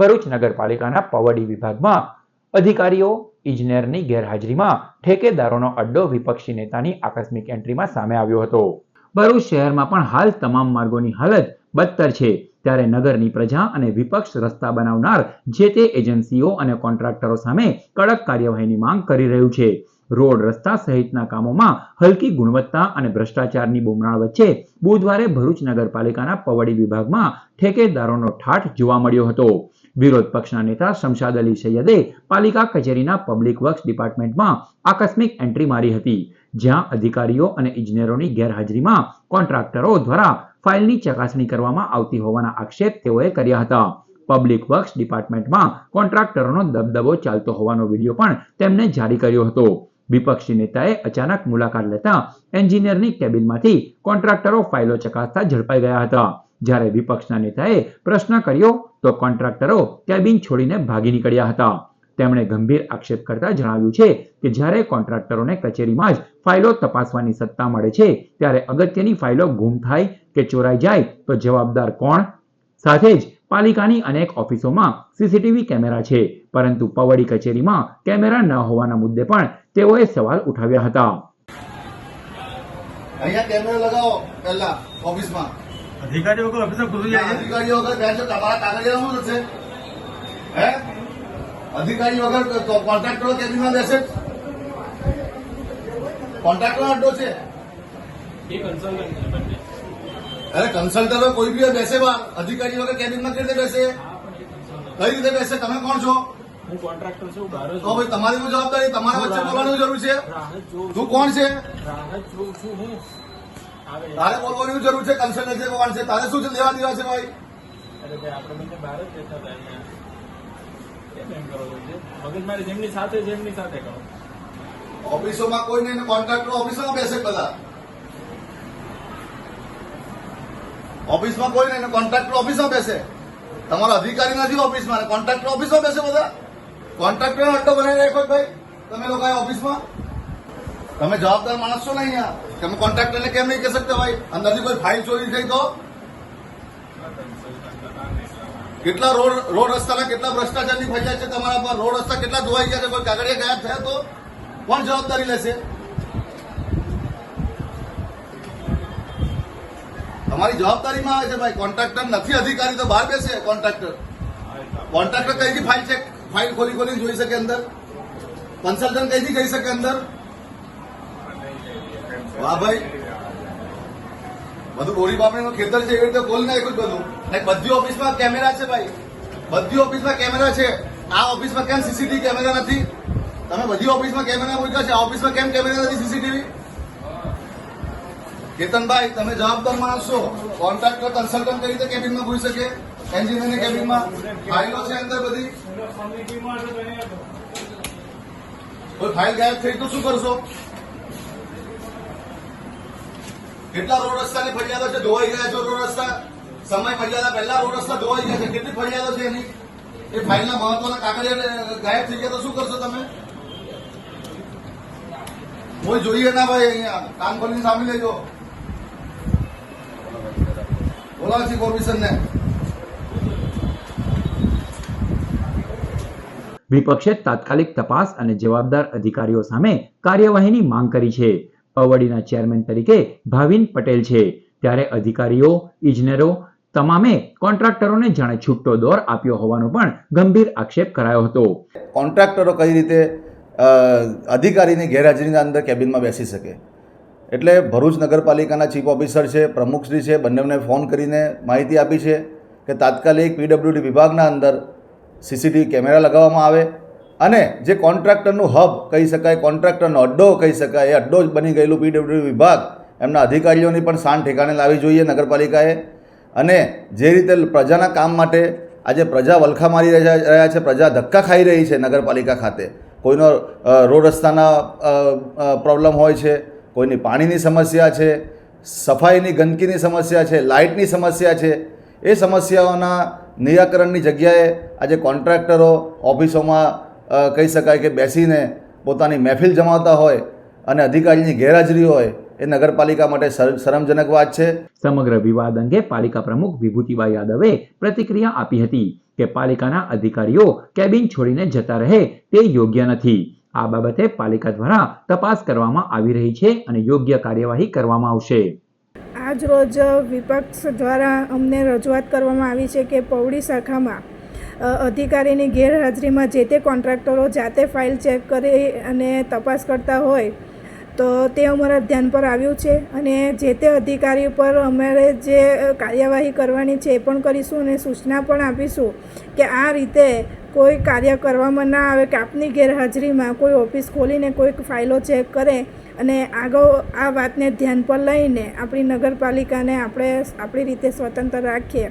ભરૂચ નગરપાલિકાના પવડી વિભાગમાં અધિકારીઓ, ઇજનેરની ગેરહાજરીમાં ઠેકેદારોનો અડ્ડો વિપક્ષી નેતાની આકસ્મિક એન્ટ્રીમાં સામે આવ્યો હતો. ભરૂચ શહેરમાં પણ હાલ તમામ માર્ગોની હાલત બદતર છે. ત્યારે નગરની પ્રજા અને વિપક્ષ રસ્તા બનાવનાર જે તે એજન્સીઓ અને કોન્ટ્રાક્ટરો સામે કડક કાર્યવાહીની માંગ કરી રહ્યું છે. રોડ રસ્તા સહિતના કામોમાં હલકી ગુણવત્તા અને ભ્રષ્ટાચારની બુમરાણ વચ્ચે બુધવારે ભરૂચ નગરપાલિકાના પવડી વિભાગમાં ઠેકેદારોનો ઠાઠ જોવા મળ્યો હતો. વિરોધ પક્ષના નેતા શમશાદ અલી સૈયદે પાલિકા કચેરીના પબ્લિક વર્ક્સ ડિપાર્ટમેન્ટમાં આકસ્મિક એન્ટ્રી મારી હતી, જ્યાં અધિકારીઓ અને ઇજનેરોની ગેરહાજરીમાં કોન્ટ્રાક્ટરો દ્વારા ફાઇલની ચકાસણી કરવામાં આવતી હોવાના આક્ષેપ તેઓએ કર્યા હતા. પબ્લિક વર્ક્સ ડિપાર્ટમેન્ટમાં કોન્ટ્રાક્ટરોનો દબદબો ચાલતો હોવાનો વીડિયો પણ તેમણે જારી કર્યો હતો. વિપક્ષી નેતાએ અચાનક મુલાકાત લેતા એન્જિનિયરની કેબિનમાંથી કોન્ટ્રાક્ટરો ફાઇલો ચકાસતા ઝડપાઈ ગયા હતા. જ્યારે વિપક્ષના નેતાએ પ્રશ્ન કર્યો તો કોન્ટ્રાક્ટરો કેબિન છોડીને ભાગી નીકળ્યા હતા. તેમણે ગંભીર આક્ષેપ કરતા જણાવ્યું છે કે જ્યારે કોન્ટ્રાક્ટરોને કચેરીમાં જ ફાઇલો તપાસવાની સત્તા મળે છે, ત્યારે અગત્યની ફાઇલો ગુમ થાય કે ચોરાઈ જાય તો જવાબદાર કોણ? સાથે જ પાલિકાની અનેક ઓફિસોમાં સીસીટીવી કેમેરા છે, પરંતુ પવડી કચેરીમાં કેમેરા ન હોવાના મુદ્દે પણ તેઓએ સવાલ ઉઠાવ્યા હતા. અહીંયા કેમેરા લગાવો પહેલા ઓફિસમાં. અધિકારી વગર ઓફિસર ઘૂસી જાય અધિકારીઓ વગર બેસો તમારા કાગળિયા શું થશે હે? અધિકારી વગર તો કોન્ટ્રાક્ટરો કેબિનમાં બેસે. કોન્ટ્રાક્ટરો અડ્ડો છે. અરે કન્સલ્ટરો કોઈ બી બેસે બહાર. અધિકારી વગર કેબિનમાં કઈ રીતે બેસે? કઈ રીતે બેસે? તમે કોણ છો? હું કોન્ટ્રાક્ટર છું બહાર તો ભાઈ તમારી જવાબદારી તમારા વચ્ચે બોલવાની જરૂર છે. તું કોણ છે? રાહત છું હું. તારે બોલવાની જરૂર છે કન્સર્ન નથી ભગવાન છે તારે શું લેવા દેવા છે ભાઈ? ઓફિસોમાં કોઈ નહીં કોન્ટ્રાક્ટર ઓફિસમાં બેસે બધા ઓફિસમાં કોઈ નહીં કોન્ટ્રાક્ટર ઓફિસમાં બેસે. તમારો અધિકારી નથી ઓફિસમાં કોન્ટ્રાક્ટર ઓફિસમાં બેસે બધા. કોન્ટ્રાક્ટર અડ્ડો બનાવી રાખ્યો ભાઈ તમે લોકો ઓફિસમાં? તમે જવાબદાર માણસ છો ને અહીંયા? તમે કોન્ટ્રાક્ટરને કેમ નહીં કહી શકતા ભાઈ? અંદરથી કોઈ ફાઇલ ચોરી થઈ તો? કેટલા રોડ રોડ રસ્તાના કેટલા ભ્રષ્ટાચારની ફરિયાદ છે તમારા પર? રોડ રસ્તા કેટલા ધોવાઈ ગયા છે? કોઈ કાગળિયા ગાયબ થયા તો? કોણ જવાબદારી લેશે? તમારી જવાબદારીમાં આવે છે ભાઈ. કોન્ટ્રાક્ટર નથી અધિકારી તો બહાર બેસે કોન્ટ્રાક્ટર કોન્ટ્રાક્ટર કઈથી ફાઇલ ચેક ફાઇલ ખોલી ખોલીને જોઈ શકે અંદર. કન્સલ્ટન્ટ કઈથી કહી શકે અંદર. વાહ બધું બોરી બાપડીનું ખેતર છે, એવી રીતે ખોલી નાખ્યું બધું. બધી ઓફિસમાં કેમેરા છે ભાઈ. બધી ઓફિસમાં કેમેરા છે. આ ઓફિસમાં કેમ સીસીટીવી કેમેરા નથી? તમે બધી ઓફિસમાં કેમેરા મૂક્યા છે. આ ઓફિસમાં કેમ કેમેરા નથી સીસીટીવી? કેતનભાઈ, તમે જવાબદાર માણસ. છો કોન્ટ્રાક્ટર કન્સલ્ટન્ટ કઈ રીતે કેબિનમાં ભૂલી શકે એન્જિનિયરની કેબિનમાં ફાઇલો છે અંદર બધી. કોઈ ફાઇલ ગાયબ થઈ તો શું કરશો? કેટલા રોડ રસ્તાની ફરિયાદો છે? ધોવાઈ ગયા છે રોડ રસ્તા? સમય મર્યાદા પહેલા રોડ રસ્તા ધોવાઈ ગયા છે. કેટલી ફરિયાદો છે એની? એ ફાઇલના મહત્વના કાગળિયા ગાયબ થઈ ગયા તો શું કરશો તમે? કોઈ જોઈએ ના ભાઈ અહીંયા. કામ કરીને સાંભળી લેજો. બોલાવે છે ઓફિસરને વિપક્ષે તાત્કાલિક તપાસ અને જવાબદાર અધિકારીઓ સામે કાર્યવાહીની માંગ કરી છે. પવડીના ચેરમેન તરીકે ભાવિન પટેલ છે. ત્યારે અધિકારીઓ, ઇજનેરો તમામે કોન્ટ્રાક્ટરોને જાણે છૂટો દોર આપ્યો હોવાનો પણ ગંભીર આક્ષેપ કરાયો હતો. કોન્ટ્રાક્ટરો કઈ રીતે અધિકારીની ગેરહાજરીના અંદર કેબિનમાં બેસી શકે? એટલે ભરૂચ નગરપાલિકાના ચીફ ઓફિસર છે, પ્રમુખશ્રી છે, બંનેને ફોન કરીને માહિતી આપી છે કે તાત્કાલિક પીડબ્લ્યુડી વિભાગના અંદર સીસીટીવી કેમેરા લગાવવામાં આવે. અને જે કોન્ટ્રાક્ટરનું હબ કહી શકાય, કોન્ટ્રાક્ટરનો અડ્ડો કહી શકાય, એ અડ્ડો જ બની ગયેલું પીડબ્લ્યુ વિભાગ, એમના અધિકારીઓની પણ શાન ઠેકાણે લાવવી જોઈએ નગરપાલિકાએ. અને જે રીતે પ્રજાના કામ માટે આજે પ્રજા વલખા મારી રહ્યા છે પ્રજા ધક્કા ખાઈ રહી છે નગરપાલિકા ખાતે. કોઈનો રોડ રસ્તાના પ્રોબ્લેમ હોય છે, કોઈની પાણીની સમસ્યા છે, સફાઈની ગંદકીની સમસ્યા છે, લાઇટની સમસ્યા છે, એ સમસ્યાઓના નિરાકરણની જગ્યાએ આજે કોન્ટ્રાક્ટરો ઓફિસોમાં કહી શકાય કે બેસીને પોતાની મહેફિલ જમાવતા હોય અને અધિકારીની ગેરહાજરી હોય એ નગરપાલિકા માટે શર- શરમજનક વાત છે. સમગ્ર વિવાદ અંગે પાલિકા પ્રમુખ વિભૂતિબા યાદવે પ્રતિક્રિયા આપી હતી કે પાલિકાના અધિકારીઓ કેબિન છોડીને જતા રહે તે યોગ્ય નથી. આ બાબતે પાલિકા દ્વારા તપાસ કરવામાં આવી રહી છે અને યોગ્ય કાર્યવાહી કરવામાં આવશે. આજ રોજ વિપક્ષ દ્વારા અમને રજૂઆત કરવામાં આવી છે કે પૌડી શાખામાં અધિકારીની ગેરહાજરીમાં જે તે કોન્ટ્રાક્ટરો જાતે ફાઇલ ચેક કરી અને તપાસ કરતા હોય, તો તે અમારા ધ્યાન પર આવ્યું છે અને જે તે અધિકારી ઉપર અમારે જે કાર્યવાહી કરવાની છે એ પણ કરીશું અને સૂચના પણ આપીશું કે આ રીતે કોઈ કાર્ય કરવામાં ના આવે કે આપની ગેરહાજરીમાં કોઈ ઓફિસ ખોલીને કોઈક ફાઇલો ચેક કરે અને આગળ આ વાતને ધ્યાન પર લઈને આપણી નગરપાલિકાને આપણે આપણી રીતે સ્વતંત્ર રાખીએ.